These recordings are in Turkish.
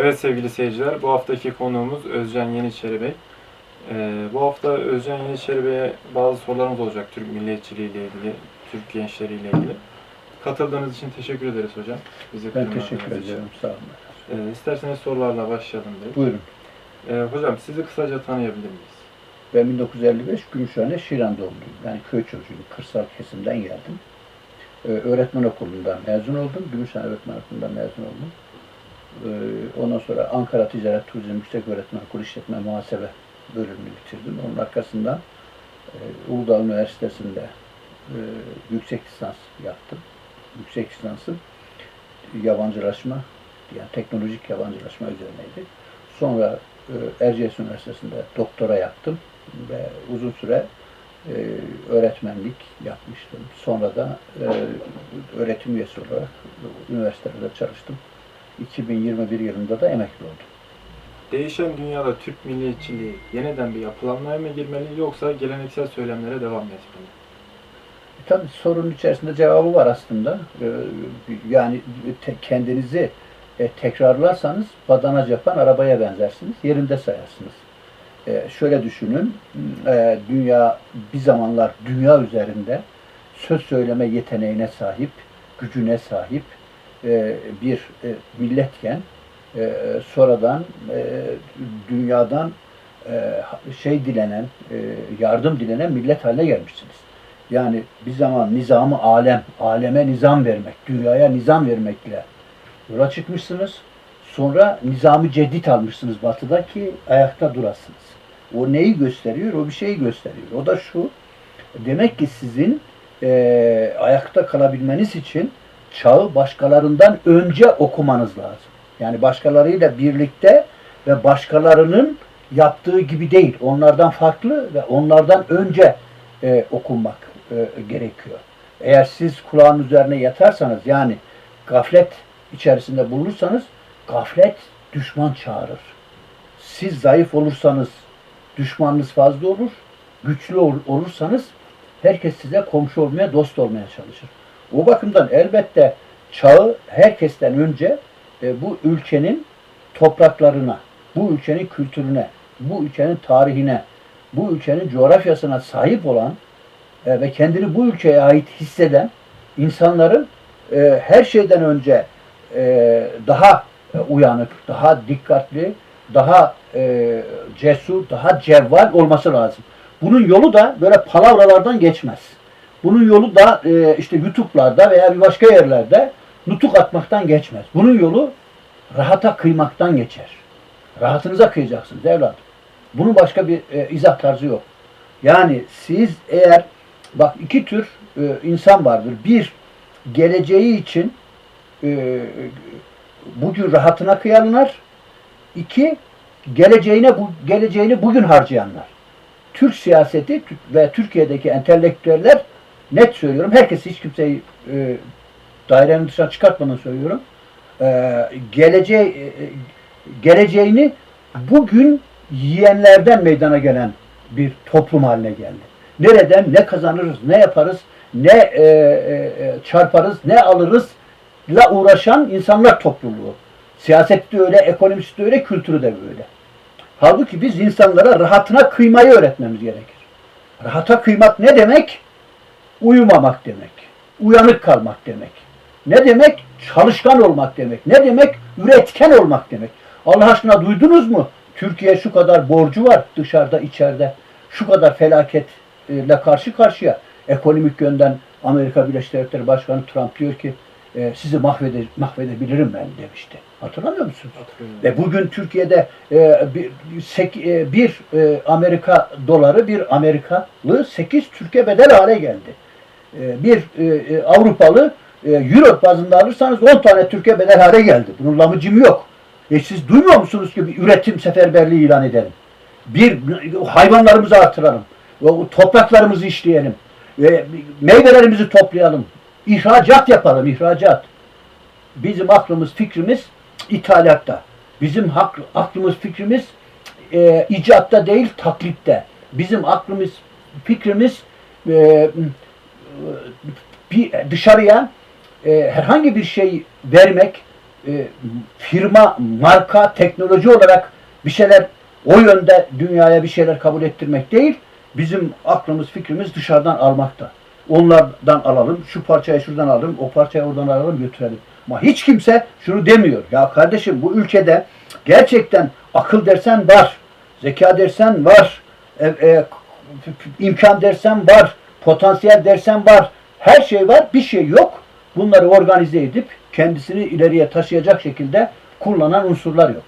Evet sevgili seyirciler, bu haftaki konuğumuz Özcan Yeniçeri Bey. Ee, bu hafta Özcan Yeniçeri Bey'e bazı sorularımız olacak Türk milliyetçiliği ile ilgili, Türk gençleri ile ilgili. Katıldığınız için teşekkür ederiz hocam. Bizi Ben kırmadığınız teşekkür için. ederim. Sağ olun. Ee, isterseniz sorularla başlayalım Bey. Buyurun. Ee, hocam sizi kısaca tanıyabilir miyiz? Ben 1955 Gümüşhane Şiran doğumluyum. Yani köy çocuğuyum. Kırsal kesimden geldim. Ee, öğretmen okulundan mezun oldum. Gümüşhane Öğretmen Okulu'ndan mezun oldum. Ee, ondan sonra Ankara Ticaret Turizm Yüksek Öğretmen Okulu İşletme Muhasebe bölümünü bitirdim. Onun arkasından e, Uludağ Üniversitesi'nde e, yüksek lisans yaptım. Yüksek lisansım yabancılaşma, yani teknolojik yabancılaşma üzerineydi. Sonra e, Erciyes Üniversitesi'nde doktora yaptım ve uzun süre öğretmenlik yapmıştım. Sonra da öğretim üyesi olarak üniversitelerde çalıştım. 2021 yılında da emekli oldum. Değişen dünyada Türk milliyetçiliği yeniden bir yapılanmaya mı girmeli yoksa geleneksel söylemlere devam mı etmeli? E, Tabii sorunun içerisinde cevabı var aslında. E, Yani kendinizi e, tekrarlarsanız badana yapan arabaya benzersiniz. Yerinde sayarsınız. Şöyle düşünün. Dünya bir zamanlar dünya üzerinde söz söyleme yeteneğine sahip, gücüne sahip e, bir e, milletken e, sonradan e, dünyadan e, şey dilenen, e, yardım dilenen millet haline gelmişsiniz. Yani bir zaman nizamı alem, aleme nizam vermek, dünyaya nizam vermekle yola çıkmışsınız. Sonra nizamı cedid almışsınız batıda ki ayakta durasınız. O neyi gösteriyor? O bir şeyi gösteriyor. O da şu, demek ki sizin eee, ayakta kalabilmeniz için çağı başkalarından önce okumanız lazım. Yani başkalarıyla birlikte ve başkalarının yaptığı gibi değil, onlardan farklı ve onlardan önce e, okunmak e, gerekiyor. Eğer siz kulağın üzerine yatarsanız yani gaflet içerisinde bulunursanız gaflet düşman çağırır. Siz zayıf olursanız düşmanınız fazla olur. Güçlü ol- olursanız herkes size komşu olmaya, dost olmaya çalışır. O bakımdan elbette çağı herkesten önce e, bu ülkenin topraklarına, bu ülkenin kültürüne, bu ülkenin tarihine, bu ülkenin coğrafyasına sahip olan e, ve kendini bu ülkeye ait hisseden insanların e, her şeyden önce e, daha e, uyanık, daha dikkatli, daha e, cesur, daha cevval olması lazım. Bunun yolu da böyle palavralardan geçmez. Bunun yolu da e, işte YouTube'larda veya bir başka yerlerde nutuk atmaktan geçmez. Bunun yolu rahata kıymaktan geçer. Rahatınıza kıyacaksınız evladım. Bunun başka bir e, izah tarzı yok. Yani siz eğer bak iki tür e, insan vardır. Bir geleceği için e, bugün rahatına kıyanlar. İki geleceğine bu geleceğini bugün harcayanlar. Türk siyaseti ve Türkiye'deki entelektüeller net söylüyorum. Herkes hiç kimseyi e, dairenin dışına çıkartmadan söylüyorum. E, geleceği e, e, geleceğini bugün yiyenlerden meydana gelen bir toplum haline geldi. Nereden ne kazanırız, ne yaparız, ne e, e, e, çarparız, ne alırız la uğraşan insanlar topluluğu. Siyasette de öyle, ekonomisi de öyle, kültürü de böyle. Halbuki biz insanlara rahatına kıymayı öğretmemiz gerekir. Rahata kıymak ne demek? Uyumamak demek. Uyanık kalmak demek. Ne demek? Çalışkan olmak demek. Ne demek? Üretken olmak demek. Allah aşkına duydunuz mu? Türkiye şu kadar borcu var dışarıda, içeride. Şu kadar felaketle karşı karşıya. Ekonomik yönden Amerika Birleşik Devletleri Başkanı Trump diyor ki e, sizi mahvede, mahvedebilirim ben demişti. Hatırlamıyor musunuz? Hatırlıyorum. Ve bugün Türkiye'de e, bir, sek, e, bir e, Amerika doları bir Amerikalı 8 Türkiye bedel hale geldi. E, bir e, e, Avrupalı e, Euro bazında alırsanız 10 tane Türkiye bedel hale geldi. Bunun lamıcım yok. E siz duymuyor musunuz ki bir üretim seferberliği ilan edelim? Bir hayvanlarımızı artıralım. Topraklarımızı işleyelim. E, meyvelerimizi toplayalım. İhracat yapalım, ihracat. Bizim aklımız, fikrimiz ithalatta. Bizim aklımız, fikrimiz e, icatta değil, taklitte. Bizim aklımız, fikrimiz e, bir dışarıya e, herhangi bir şey vermek, e, firma, marka, teknoloji olarak bir şeyler o yönde dünyaya bir şeyler kabul ettirmek değil. Bizim aklımız, fikrimiz dışarıdan almakta. Onlardan alalım, şu parçayı şuradan alalım, o parçayı oradan alalım, götürelim. Ama hiç kimse şunu demiyor. Ya kardeşim bu ülkede gerçekten akıl dersen var, zeka dersen var, e, e, imkan dersen var, potansiyel dersen var, her şey var, bir şey yok. Bunları organize edip kendisini ileriye taşıyacak şekilde kullanan unsurlar yok.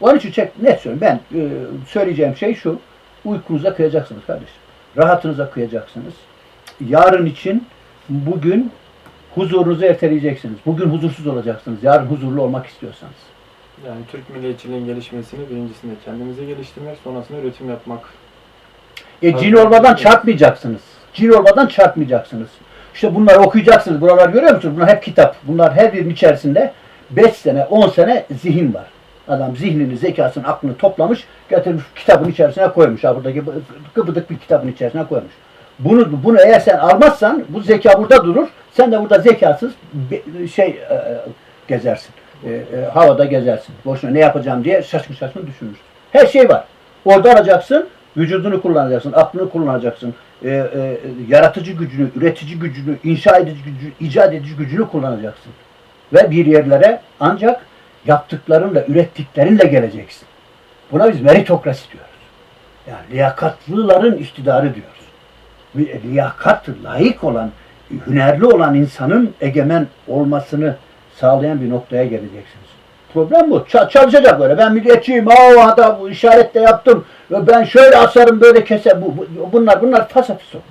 Onun için çek, net söylüyorum. Ben e, söyleyeceğim şey şu. Uykunuza kıyacaksınız kardeşim. Rahatınıza kıyacaksınız. Yarın için bugün huzurunuzu erteleyeceksiniz. Bugün huzursuz olacaksınız. Yarın huzurlu olmak istiyorsanız. Yani Türk milliyetçiliğin gelişmesini birincisinde kendimize geliştirmek, sonrasında üretim yapmak. E, cin olmadan çarpmayacaksınız. Cin olmadan çarpmayacaksınız. İşte bunları okuyacaksınız. Buralar görüyor musunuz? Bunlar hep kitap. Bunlar her birinin içerisinde 5 sene, 10 sene zihin var. Adam zihnini, zekasını, aklını toplamış, getirmiş kitabın içerisine koymuş. Ha buradaki gıbıdık bir kitabın içerisine koymuş. Bunu bunu eğer sen almazsan bu zeka burada durur. Sen de burada zekasız bir şey e, gezersin. E, e, havada gezersin. Boşuna ne yapacağım diye şaşkın şaşkın düşünürsün. Her şey var. Orada alacaksın, vücudunu kullanacaksın, aklını kullanacaksın, e, e, yaratıcı gücünü, üretici gücünü, inşa edici gücünü, icat edici gücünü kullanacaksın. Ve bir yerlere ancak yaptıklarınla, ürettiklerinle geleceksin. Buna biz meritokrasi diyoruz. Yani liyakatlıların iktidarı diyoruz. Bir liyakat, layık olan, hünerli olan insanın egemen olmasını sağlayan bir noktaya geleceksiniz. Problem bu. Ça- çalışacak böyle. Ben milliyetçiyim. Aa, hatta bu işaret de yaptım. Ve ben şöyle asarım, böyle keser. Bu, bu- bunlar bunlar fasafis olur.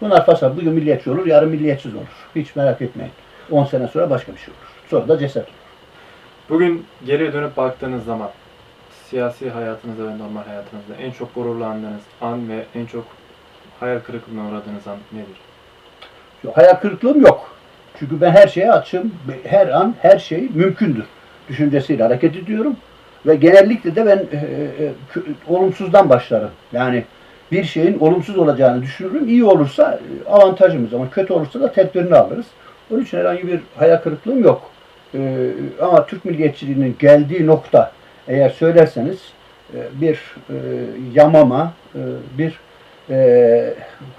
Bunlar fasaf. Bugün milliyetçi olur, yarın milliyetsiz olur. Hiç merak etmeyin. 10 sene sonra başka bir şey olur. Sonra da ceset olur. Bugün geriye dönüp baktığınız zaman siyasi hayatınızda ve normal hayatınızda en çok gururlandığınız an ve en çok hayal kırıklığına uğradığınız an nedir? Yok, Hayal kırıklığım yok. Çünkü ben her şeye açım. Her an her şey mümkündür. Düşüncesiyle hareket ediyorum. Ve genellikle de ben e, e, olumsuzdan başlarım. Yani bir şeyin olumsuz olacağını düşünürüm. İyi olursa e, avantajımız ama kötü olursa da tedbirini alırız. Onun için herhangi bir hayal kırıklığım yok. E, ama Türk milliyetçiliğinin geldiği nokta eğer söylerseniz e, bir e, yamama, e, bir e,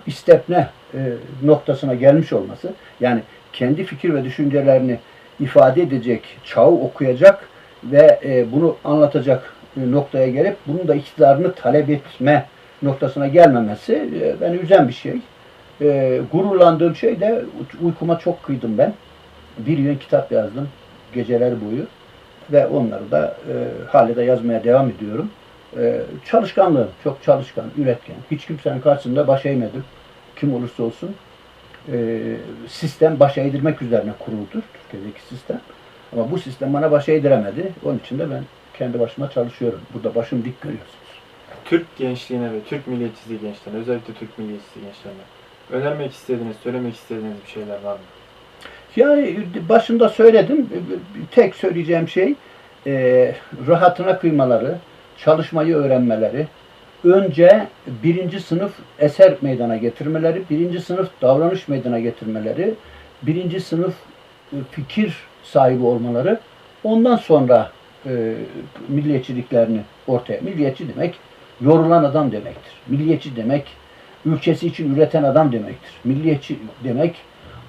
istepne e, noktasına gelmiş olması yani kendi fikir ve düşüncelerini ifade edecek, çağı okuyacak ve e, bunu anlatacak e, noktaya gelip bunun da iktidarını talep etme noktasına gelmemesi e, beni üzen bir şey. E, gururlandığım şey de uykuma çok kıydım ben. Bir yığın kitap yazdım geceler boyu ve onları da e, hala da yazmaya devam ediyorum. E, çalışkanlığım, çok çalışkan, üretken. Hiç kimsenin karşısında baş eğmedim. Kim olursa olsun. E, sistem baş eğdirmek üzerine kuruludur. Türkiye'deki sistem. Ama bu sistem bana baş eğdiremedi. Onun için de ben kendi başıma çalışıyorum. Burada başım dik görüyorsunuz. Türk gençliğine ve Türk milliyetçiliği gençlerine, özellikle Türk milliyetçiliği gençlerine önermek istediğiniz, söylemek istediğiniz bir şeyler var mı? Yani başında söyledim. Tek söyleyeceğim şey e, rahatına kıymaları, çalışmayı öğrenmeleri, önce birinci sınıf eser meydana getirmeleri, birinci sınıf davranış meydana getirmeleri, birinci sınıf e, fikir sahibi olmaları, ondan sonra e, milliyetçiliklerini ortaya. Milliyetçi demek yorulan adam demektir. Milliyetçi demek ülkesi için üreten adam demektir. Milliyetçi demek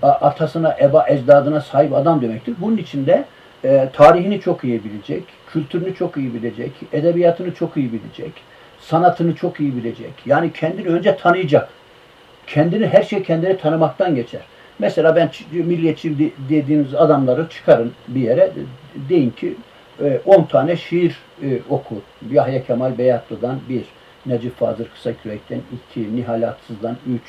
atasına, eba, ecdadına sahip adam demektir. Bunun içinde e, tarihini çok iyi bilecek, kültürünü çok iyi bilecek, edebiyatını çok iyi bilecek, sanatını çok iyi bilecek. Yani kendini önce tanıyacak. Kendini, her şey kendini tanımaktan geçer. Mesela ben milliyetçi de- dediğiniz adamları çıkarın bir yere, de- deyin ki e, 10 tane şiir e, oku. Yahya Kemal Beyatlı'dan bir, Necip Fazıl Kısakürek'ten iki, Nihal Atsız'dan üç,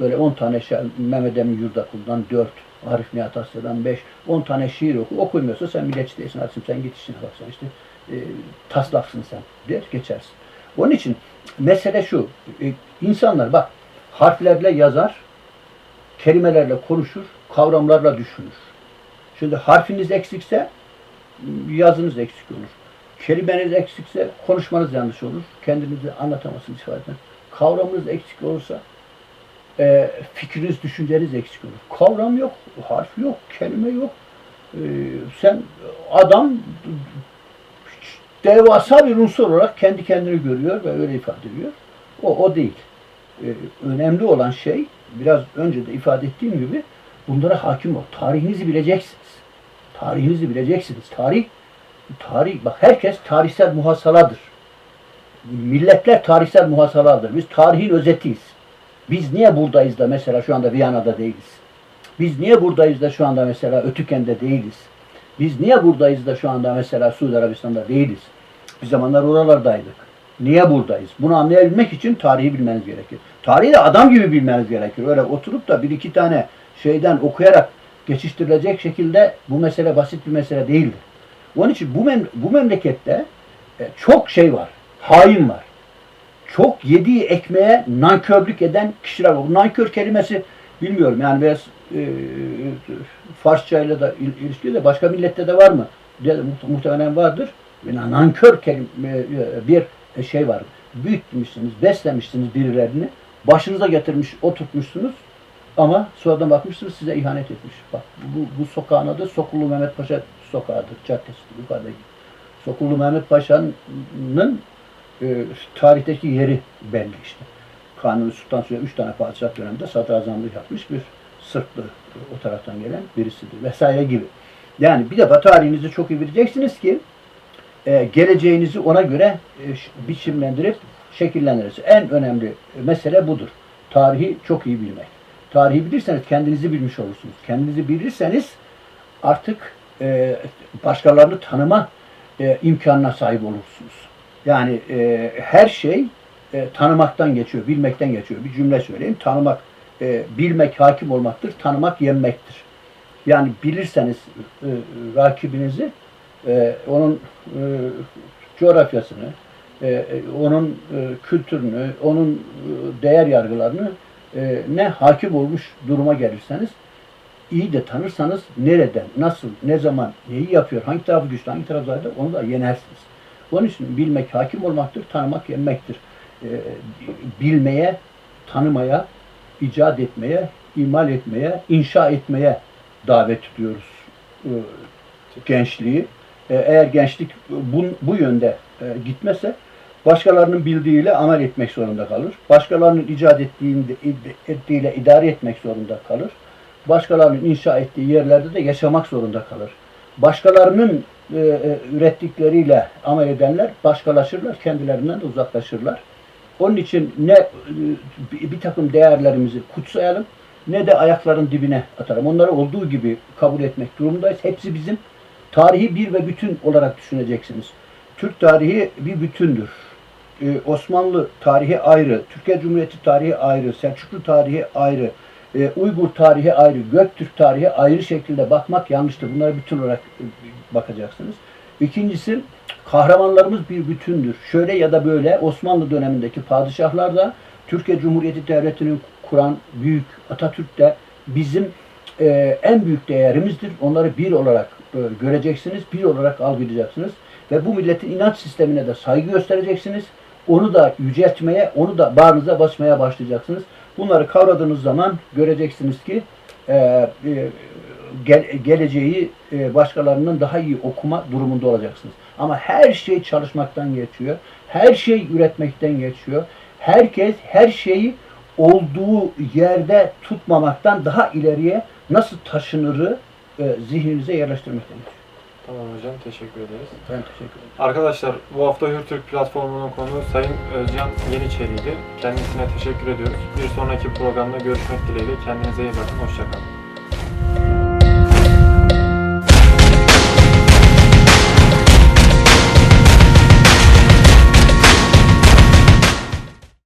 böyle 10 tane şiir, Mehmet Emin Yurdakul'dan dört, Arif Nihat Asya'dan beş, 10 tane şiir oku. Okumuyorsa sen milliyetçi değilsin, Arif'im sen git işine bak sen işte e, taslaksın sen der geçersin. Onun için mesele şu, e, insanlar bak harflerle yazar, kelimelerle konuşur, kavramlarla düşünür. Şimdi harfiniz eksikse yazınız eksik olur. Kelimeniz eksikse konuşmanız yanlış olur. Kendinizi anlatamazsınız ifade eden. Kavramınız eksik olursa e, fikriniz, düşünceniz eksik olur. Kavram yok, harf yok, kelime yok. Ee, sen adam devasa bir unsur olarak kendi kendini görüyor ve öyle ifade ediyor. O, o değil. Ee, önemli olan şey biraz önce de ifade ettiğim gibi bunlara hakim ol. Tarihinizi bileceksiniz. Tarihinizi bileceksiniz. Tarih tarih bak herkes tarihsel muhasaladır. Milletler tarihsel muhasaladır. Biz tarihin özetiyiz. Biz niye buradayız da mesela şu anda Viyana'da değiliz? Biz niye buradayız da şu anda mesela Ötüken'de değiliz? Biz niye buradayız da şu anda mesela Suudi Arabistan'da değiliz? Bir zamanlar oralardaydık. Niye buradayız? Bunu anlayabilmek için tarihi bilmeniz gerekir. Tarihi de adam gibi bilmeniz gerekir. Öyle oturup da bir iki tane şeyden okuyarak geçiştirilecek şekilde bu mesele basit bir mesele değildir. Onun için bu, mem bu memlekette e, çok şey var. Hain var. Çok yediği ekmeğe nankörlük eden kişiler var. Nankör kelimesi bilmiyorum yani biraz e, Farsça ile de il- ilişkili de başka millette de var mı? De, muht- muhtemelen vardır. Yani nankör kelime, e, bir şey var. Büyütmüşsünüz, beslemişsiniz birilerini. Başınıza getirmiş, oturtmuşsunuz. Ama sonradan bakmışsınız size ihanet etmiş. Bak bu, bu sokağın adı Sokullu Mehmet Paşa sokağıdır. Caddesi yukarıdaki. Sokullu Mehmet Paşa'nın e, tarihteki yeri belli işte. Kanuni Sultan Süleyman üç tane padişah döneminde sadrazamlık yapmış bir Sırplı e, o taraftan gelen birisidir vesaire gibi. Yani bir defa tarihinizi çok iyi bileceksiniz ki e, geleceğinizi ona göre e, biçimlendirip şekillendirirsiniz. En önemli mesele budur. Tarihi çok iyi bilmek. Tarihi bilirseniz kendinizi bilmiş olursunuz. Kendinizi bilirseniz artık e, başkalarını tanıma e, imkanına sahip olursunuz. Yani e, her şey e, tanımaktan geçiyor, bilmekten geçiyor. Bir cümle söyleyeyim. Tanımak, e, bilmek hakim olmaktır, tanımak yenmektir. Yani bilirseniz e, rakibinizi, e, onun e, coğrafyasını, e, e, onun e, kültürünü, onun e, değer yargılarını e, ne hakim olmuş duruma gelirseniz, iyi de tanırsanız nereden, nasıl, ne zaman, neyi yapıyor, hangi tarafı güçlü, hangi tarafı zayıf onu da yenersiniz. Onun için bilmek hakim olmaktır, tanımak yenmektir. E, bilmeye, tanımaya, icat etmeye, imal etmeye, inşa etmeye davet ediyoruz e, gençliği. E, eğer gençlik bu, bu yönde e, gitmezse başkalarının bildiğiyle amel etmek zorunda kalır. Başkalarının icat ettiğinde, ettiğiyle idare etmek zorunda kalır. Başkalarının inşa ettiği yerlerde de yaşamak zorunda kalır. Başkalarının e, e, ürettikleriyle amel edenler başkalaşırlar, kendilerinden de uzaklaşırlar. Onun için ne e, bir takım değerlerimizi kutsayalım ne de ayakların dibine atalım. Onları olduğu gibi kabul etmek durumundayız. Hepsi bizim tarihi bir ve bütün olarak düşüneceksiniz. Türk tarihi bir bütündür. Ee, Osmanlı tarihi ayrı, Türkiye Cumhuriyeti tarihi ayrı, Selçuklu tarihi ayrı, e, Uygur tarihi ayrı, Göktürk tarihi ayrı şekilde bakmak yanlıştır. Bunlara bütün olarak e, bakacaksınız. İkincisi kahramanlarımız bir bütündür. Şöyle ya da böyle Osmanlı dönemindeki padişahlar da Türkiye Cumhuriyeti Devleti'ni kuran büyük Atatürk de bizim e, en büyük değerimizdir. Onları bir olarak e, göreceksiniz, bir olarak algılayacaksınız. Ve bu milletin inanç sistemine de saygı göstereceksiniz. Onu da yüceltmeye, onu da bağrınıza basmaya başlayacaksınız. Bunları kavradığınız zaman göreceksiniz ki e, e, gel- geleceği e, başkalarının daha iyi okuma durumunda olacaksınız. Ama her şey çalışmaktan geçiyor. Her şey üretmekten geçiyor. Herkes her şeyi olduğu yerde tutmamaktan daha ileriye nasıl taşınırı e, zihninize yerleştirmekten geçiyor. Tamam hocam teşekkür ederiz. Ben teşekkür ederim. Arkadaşlar bu hafta Hürtürk platformunun konuğu Sayın Özcan Yeniçeri'ydi. Kendisine teşekkür ediyoruz. Bir sonraki programda görüşmek dileğiyle. Kendinize iyi bakın. Hoşçakalın.